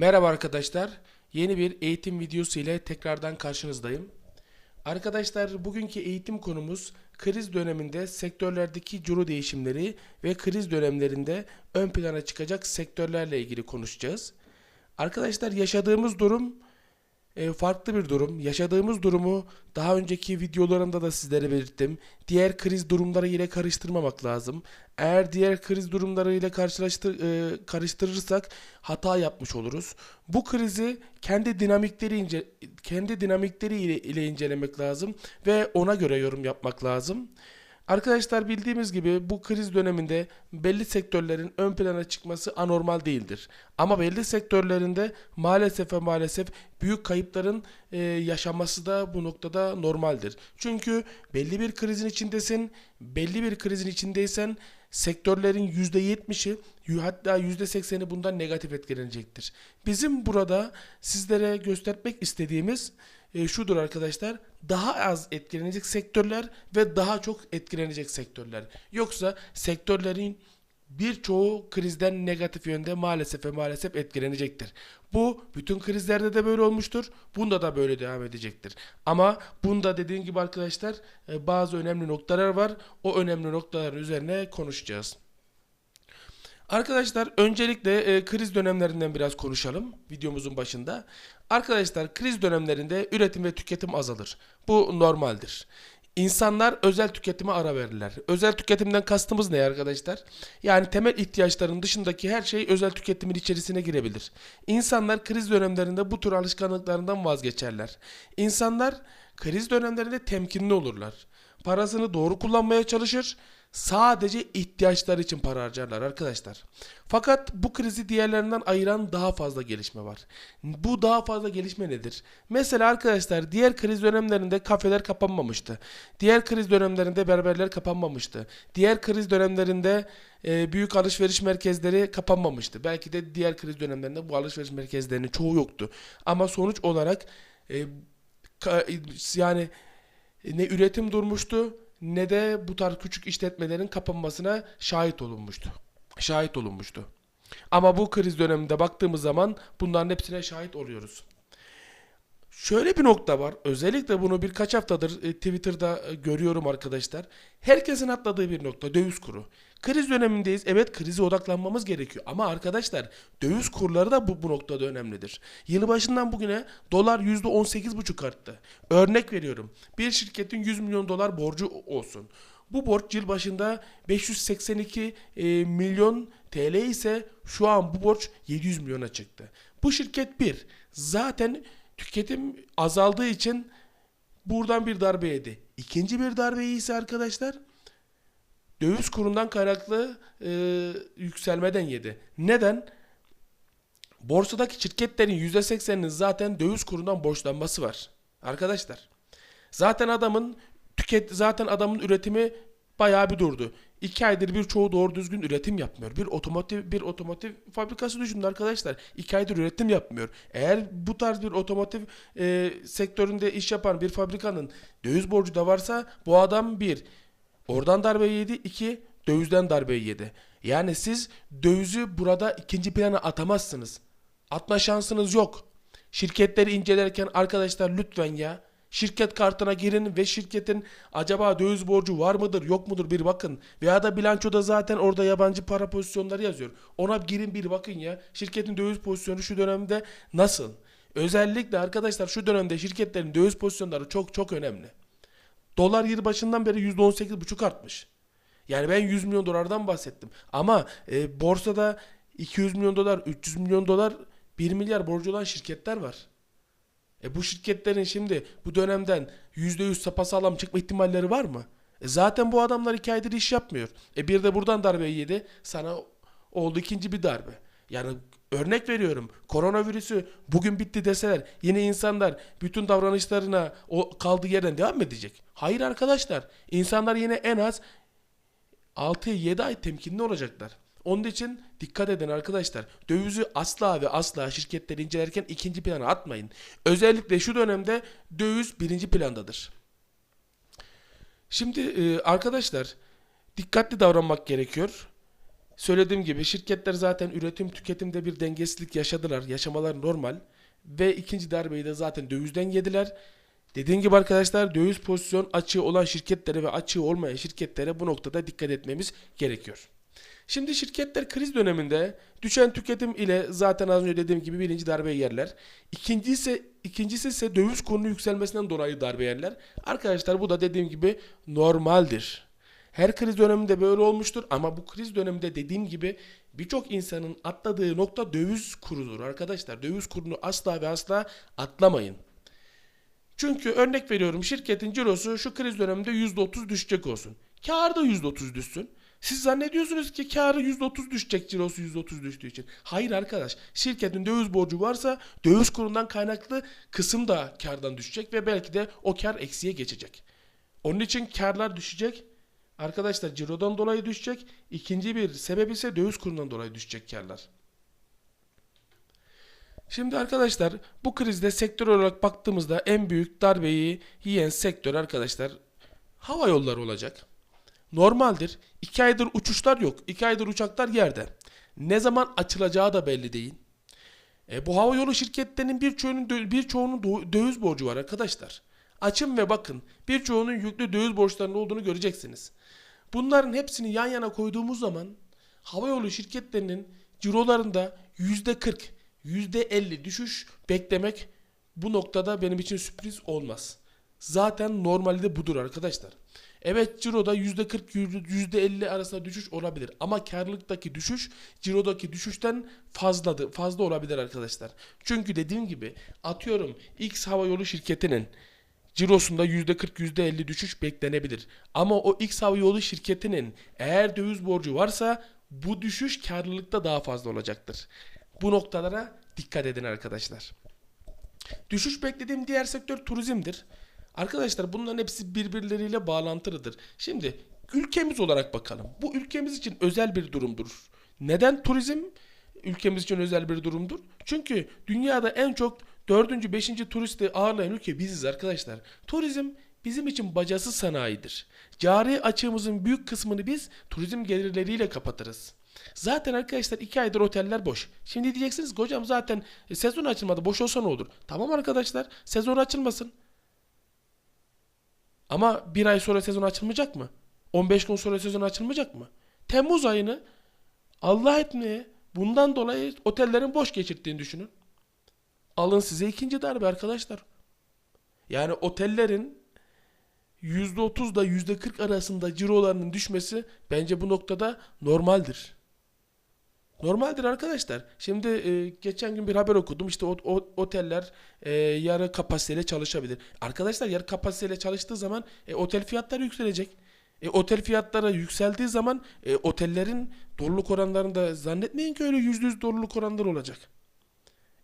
Merhaba arkadaşlar. Yeni bir eğitim videosu ile tekrardan karşınızdayım. Arkadaşlar bugünkü eğitim konumuz kriz döneminde sektörlerdeki ciro değişimleri ve kriz dönemlerinde ön plana çıkacak sektörlerle ilgili konuşacağız. Arkadaşlar yaşadığımız durum e, farklı bir durum. Yaşadığımız durumu daha önceki videolarımda da sizlere belirttim. Diğer kriz durumları ile karıştırmamak lazım. Eğer diğer kriz durumları ile karşılaştır, e, karıştırırsak hata yapmış oluruz. Bu krizi kendi dinamikleri ince, kendi dinamikleri ile, ile incelemek lazım ve ona göre yorum yapmak lazım. Arkadaşlar bildiğimiz gibi bu kriz döneminde belli sektörlerin ön plana çıkması anormal değildir. Ama belli sektörlerinde maalesef ve maalesef büyük kayıpların e, yaşanması da bu noktada normaldir. Çünkü belli bir krizin içindesin, belli bir krizin içindeysen sektörlerin %70'i yu- hatta %80'i bundan negatif etkilenecektir. Bizim burada sizlere göstermek istediğimiz e, şudur arkadaşlar. Daha az etkilenecek sektörler ve daha çok etkilenecek sektörler. Yoksa sektörlerin birçoğu krizden negatif yönde maalesef ve maalesef etkilenecektir. Bu bütün krizlerde de böyle olmuştur. Bunda da böyle devam edecektir. Ama bunda dediğim gibi arkadaşlar e, bazı önemli noktalar var. O önemli noktaların üzerine konuşacağız. Arkadaşlar öncelikle e, kriz dönemlerinden biraz konuşalım videomuzun başında. Arkadaşlar kriz dönemlerinde üretim ve tüketim azalır. Bu normaldir. İnsanlar özel tüketime ara verirler. Özel tüketimden kastımız ne arkadaşlar? Yani temel ihtiyaçların dışındaki her şey özel tüketimin içerisine girebilir. İnsanlar kriz dönemlerinde bu tür alışkanlıklarından vazgeçerler. İnsanlar kriz dönemlerinde temkinli olurlar. Parasını doğru kullanmaya çalışır. Sadece ihtiyaçlar için para harcarlar arkadaşlar. Fakat bu krizi diğerlerinden ayıran daha fazla gelişme var. Bu daha fazla gelişme nedir? Mesela arkadaşlar diğer kriz dönemlerinde kafeler kapanmamıştı. Diğer kriz dönemlerinde berberler kapanmamıştı. Diğer kriz dönemlerinde e, büyük alışveriş merkezleri kapanmamıştı. Belki de diğer kriz dönemlerinde bu alışveriş merkezlerinin çoğu yoktu. Ama sonuç olarak e, ka- yani ne üretim durmuştu ne de bu tarz küçük işletmelerin kapanmasına şahit olunmuştu. Şahit olunmuştu. Ama bu kriz döneminde baktığımız zaman bunların hepsine şahit oluyoruz. Şöyle bir nokta var. Özellikle bunu birkaç haftadır e, Twitter'da e, görüyorum arkadaşlar. Herkesin atladığı bir nokta döviz kuru. Kriz dönemindeyiz. Evet krize odaklanmamız gerekiyor. Ama arkadaşlar döviz kurları da bu, bu noktada önemlidir. Yılbaşından bugüne dolar %18,5 arttı. Örnek veriyorum. Bir şirketin 100 milyon dolar borcu olsun. Bu borç yıl başında 582 e, milyon TL ise şu an bu borç 700 milyona çıktı. Bu şirket bir zaten tüketim azaldığı için buradan bir darbe yedi. İkinci bir darbeyi ise arkadaşlar döviz kurundan kaynaklı e, yükselmeden yedi. Neden? Borsadaki şirketlerin %80'inin zaten döviz kurundan borçlanması var. Arkadaşlar. Zaten adamın tüket zaten adamın üretimi bayağı bir durdu. İki aydır birçoğu doğru düzgün üretim yapmıyor. Bir otomotiv bir otomotiv fabrikası düşünün arkadaşlar. İki aydır üretim yapmıyor. Eğer bu tarz bir otomotiv e, sektöründe iş yapan bir fabrikanın döviz borcu da varsa bu adam bir oradan darbe yedi. iki dövizden darbe yedi. Yani siz dövizi burada ikinci plana atamazsınız. Atma şansınız yok. Şirketleri incelerken arkadaşlar lütfen ya şirket kartına girin ve şirketin acaba döviz borcu var mıdır yok mudur bir bakın. Veya da bilançoda zaten orada yabancı para pozisyonları yazıyor. Ona girin bir bakın ya. Şirketin döviz pozisyonu şu dönemde nasıl? Özellikle arkadaşlar şu dönemde şirketlerin döviz pozisyonları çok çok önemli. Dolar yıl başından beri %18,5 artmış. Yani ben 100 milyon dolardan bahsettim. Ama e, borsada 200 milyon dolar, 300 milyon dolar, 1 milyar borcu olan şirketler var. E bu şirketlerin şimdi bu dönemden %100 sapasağlam çıkma ihtimalleri var mı? E zaten bu adamlar iki aydır iş yapmıyor. E bir de buradan darbe yedi. Sana oldu ikinci bir darbe. Yani örnek veriyorum. Koronavirüsü bugün bitti deseler yine insanlar bütün davranışlarına o kaldığı yerden devam mı edecek? Hayır arkadaşlar. İnsanlar yine en az 6-7 ay temkinli olacaklar. Onun için dikkat edin arkadaşlar. Dövizi asla ve asla şirketleri incelerken ikinci plana atmayın. Özellikle şu dönemde döviz birinci plandadır. Şimdi e, arkadaşlar dikkatli davranmak gerekiyor. Söylediğim gibi şirketler zaten üretim tüketimde bir dengesizlik yaşadılar. Yaşamalar normal. Ve ikinci darbeyi de zaten dövizden yediler. Dediğim gibi arkadaşlar döviz pozisyon açığı olan şirketlere ve açığı olmayan şirketlere bu noktada dikkat etmemiz gerekiyor. Şimdi şirketler kriz döneminde düşen tüketim ile zaten az önce dediğim gibi birinci darbeyi yerler. İkincisi ise, ikincisi ise döviz kurunun yükselmesinden dolayı darbe yerler. Arkadaşlar bu da dediğim gibi normaldir. Her kriz döneminde böyle olmuştur ama bu kriz döneminde dediğim gibi birçok insanın atladığı nokta döviz kurudur arkadaşlar. Döviz kurunu asla ve asla atlamayın. Çünkü örnek veriyorum şirketin cirosu şu kriz döneminde %30 düşecek olsun. Kârı da %30 düşsün. Siz zannediyorsunuz ki karı %30 düşecek cirosu %30 düştüğü için. Hayır arkadaş. Şirketin döviz borcu varsa döviz kurundan kaynaklı kısım da kardan düşecek ve belki de o kar eksiye geçecek. Onun için karlar düşecek. Arkadaşlar cirodan dolayı düşecek. İkinci bir sebep ise döviz kurundan dolayı düşecek karlar. Şimdi arkadaşlar bu krizde sektör olarak baktığımızda en büyük darbeyi yiyen sektör arkadaşlar hava yolları olacak. Normaldir. 2 aydır uçuşlar yok. 2 aydır uçaklar yerde. Ne zaman açılacağı da belli değil. E, bu hava yolu şirketlerinin birçoğunun birçoğunun dö- döviz borcu var arkadaşlar. Açın ve bakın. Birçoğunun yüklü döviz borçlarının olduğunu göreceksiniz. Bunların hepsini yan yana koyduğumuz zaman hava yolu şirketlerinin cirolarında %40, %50 düşüş beklemek bu noktada benim için sürpriz olmaz. Zaten normalde budur arkadaşlar. Evet ciroda %40 %50 arasında düşüş olabilir ama karlılıktaki düşüş cirodaki düşüşten fazladır, fazla olabilir arkadaşlar. Çünkü dediğim gibi atıyorum X hava yolu şirketinin cirosunda %40 %50 düşüş beklenebilir. Ama o X hava yolu şirketinin eğer döviz borcu varsa bu düşüş karlılıkta daha fazla olacaktır. Bu noktalara dikkat edin arkadaşlar. Düşüş beklediğim diğer sektör turizmdir. Arkadaşlar bunların hepsi birbirleriyle bağlantılıdır. Şimdi ülkemiz olarak bakalım. Bu ülkemiz için özel bir durumdur. Neden turizm ülkemiz için özel bir durumdur? Çünkü dünyada en çok 4. 5. turisti ağırlayan ülke biziz arkadaşlar. Turizm bizim için bacası sanayidir. Cari açığımızın büyük kısmını biz turizm gelirleriyle kapatırız. Zaten arkadaşlar 2 aydır oteller boş. Şimdi diyeceksiniz ki hocam zaten e, sezon açılmadı boş olsa ne olur? Tamam arkadaşlar sezon açılmasın. Ama bir ay sonra sezon açılmayacak mı? 15 gün sonra sezon açılmayacak mı? Temmuz ayını Allah etmeye bundan dolayı otellerin boş geçirdiğini düşünün. Alın size ikinci darbe arkadaşlar. Yani otellerin %30 da %40 arasında cirolarının düşmesi bence bu noktada normaldir. Normaldir arkadaşlar. Şimdi e, geçen gün bir haber okudum. İşte o, o- oteller e, yarı kapasiteyle çalışabilir. Arkadaşlar yarı kapasiteyle çalıştığı zaman e, otel fiyatları yükselecek. E, otel fiyatları yükseldiği zaman e, otellerin doluluk oranlarında zannetmeyin ki öyle %100 doluluk oranları olacak.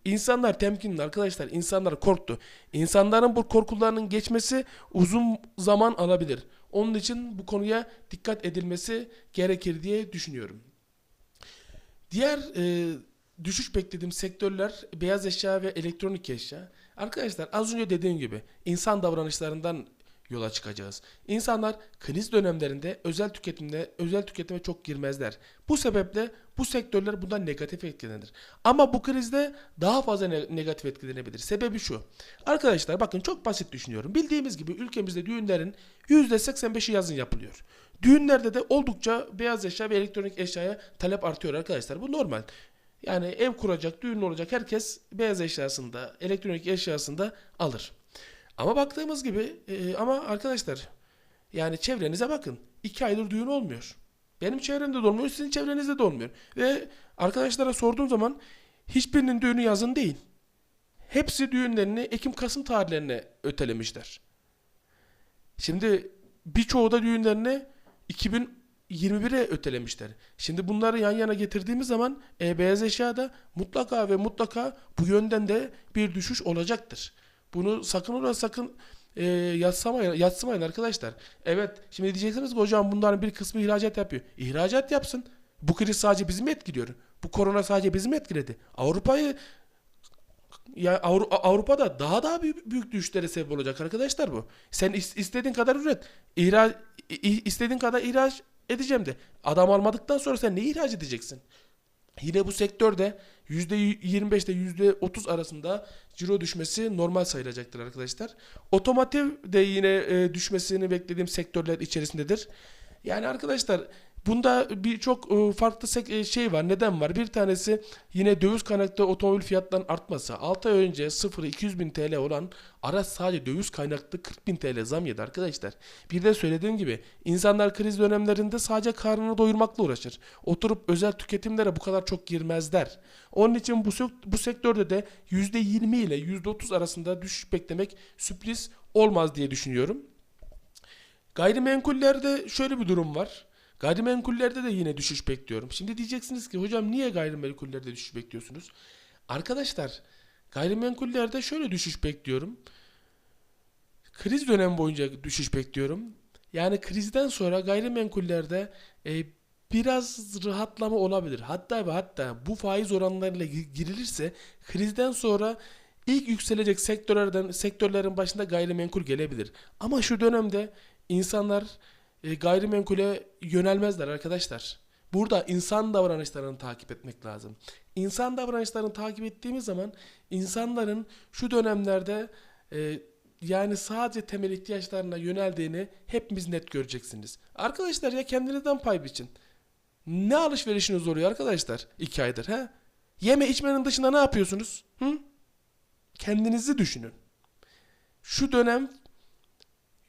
İnsanlar temkinli arkadaşlar. İnsanlar korktu. İnsanların bu korkularının geçmesi uzun zaman alabilir. Onun için bu konuya dikkat edilmesi gerekir diye düşünüyorum. Diğer e, düşüş beklediğim sektörler beyaz eşya ve elektronik eşya. Arkadaşlar az önce dediğim gibi insan davranışlarından yola çıkacağız. İnsanlar kriz dönemlerinde özel tüketimde özel tüketime çok girmezler. Bu sebeple bu sektörler bundan negatif etkilenir. Ama bu krizde daha fazla ne- negatif etkilenebilir. Sebebi şu. Arkadaşlar bakın çok basit düşünüyorum. Bildiğimiz gibi ülkemizde düğünlerin %85'i yazın yapılıyor. Düğünlerde de oldukça beyaz eşya ve elektronik eşyaya talep artıyor arkadaşlar. Bu normal. Yani ev kuracak, düğün olacak herkes beyaz eşyasında, elektronik eşyasında alır. Ama baktığımız gibi e, ama arkadaşlar yani çevrenize bakın. iki aydır düğün olmuyor. Benim çevremde de olmuyor, sizin çevrenizde de olmuyor. Ve arkadaşlara sorduğum zaman hiçbirinin düğünü yazın değil. Hepsi düğünlerini Ekim-Kasım tarihlerine ötelemişler. Şimdi birçoğu da düğünlerini 2021'e ötelemişler. Şimdi bunları yan yana getirdiğimiz zaman e, beyaz eşyada mutlaka ve mutlaka bu yönden de bir düşüş olacaktır. Bunu sakın ola sakın e, yatsımayın, yatsımayın arkadaşlar. Evet şimdi diyeceksiniz ki hocam bunların bir kısmı ihracat yapıyor. İhracat yapsın. Bu kriz sadece bizi mi etkiliyor? Bu korona sadece bizi mi etkiledi? Avrupa'yı ya Avru- Avrupa'da daha daha büyük, büyük düşüşlere sebep olacak arkadaşlar bu. Sen is- istediğin kadar üret. İhraç istediğin kadar ihraç edeceğim de. Adam almadıktan sonra sen ne ihraç edeceksin? Yine bu sektörde %25 ile %30 arasında ciro düşmesi normal sayılacaktır arkadaşlar. Otomotiv de yine e, düşmesini beklediğim sektörler içerisindedir. Yani arkadaşlar bunda birçok e, farklı e, şey var. Neden var? Bir tanesi yine döviz kaynaklı otomobil fiyatlarının artması. 6 ay önce 0-200 bin TL olan araç sadece döviz kaynaklı 40 bin TL zam yedi arkadaşlar. Bir de söylediğim gibi insanlar kriz dönemlerinde sadece karnını doyurmakla uğraşır. Oturup özel tüketimlere bu kadar çok girmezler. Onun için bu, bu sektörde de %20 ile %30 arasında düşüş beklemek sürpriz olmaz diye düşünüyorum. Gayrimenkullerde şöyle bir durum var. Gayrimenkullerde de yine düşüş bekliyorum. Şimdi diyeceksiniz ki hocam niye gayrimenkullerde düşüş bekliyorsunuz? Arkadaşlar gayrimenkullerde şöyle düşüş bekliyorum. Kriz dönemi boyunca düşüş bekliyorum. Yani krizden sonra gayrimenkullerde e, biraz rahatlama olabilir. Hatta ve hatta bu faiz oranlarıyla gi- girilirse krizden sonra ilk yükselecek sektörlerden sektörlerin başında gayrimenkul gelebilir. Ama şu dönemde insanlar e, gayrimenkule yönelmezler arkadaşlar. Burada insan davranışlarını takip etmek lazım. İnsan davranışlarını takip ettiğimiz zaman insanların şu dönemlerde e, yani sadece temel ihtiyaçlarına yöneldiğini hepimiz net göreceksiniz. Arkadaşlar ya kendinizden pay biçin. Ne alışverişiniz oluyor arkadaşlar? iki aydır he? Yeme içmenin dışında ne yapıyorsunuz? Hı? Kendinizi düşünün. Şu dönem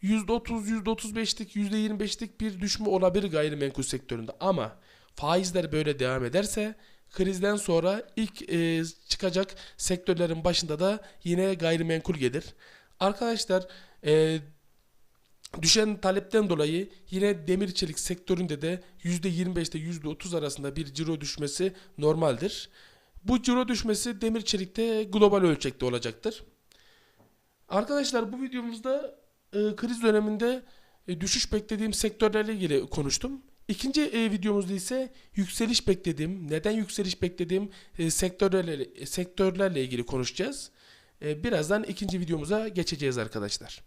%30, %35'lik, %25'lik bir düşme olabilir gayrimenkul sektöründe ama faizler böyle devam ederse krizden sonra ilk e, çıkacak sektörlerin başında da yine gayrimenkul gelir. Arkadaşlar e, düşen talepten dolayı yine demir çelik sektöründe de %25 ile %30 arasında bir ciro düşmesi normaldir. Bu ciro düşmesi demir çelikte global ölçekte olacaktır. Arkadaşlar bu videomuzda e, kriz döneminde e, düşüş beklediğim sektörlerle ilgili konuştum. İkinci e, videomuzda ise yükseliş beklediğim, neden yükseliş beklediğim e, sektörlerle, sektörlerle ilgili konuşacağız. E, birazdan ikinci videomuza geçeceğiz arkadaşlar.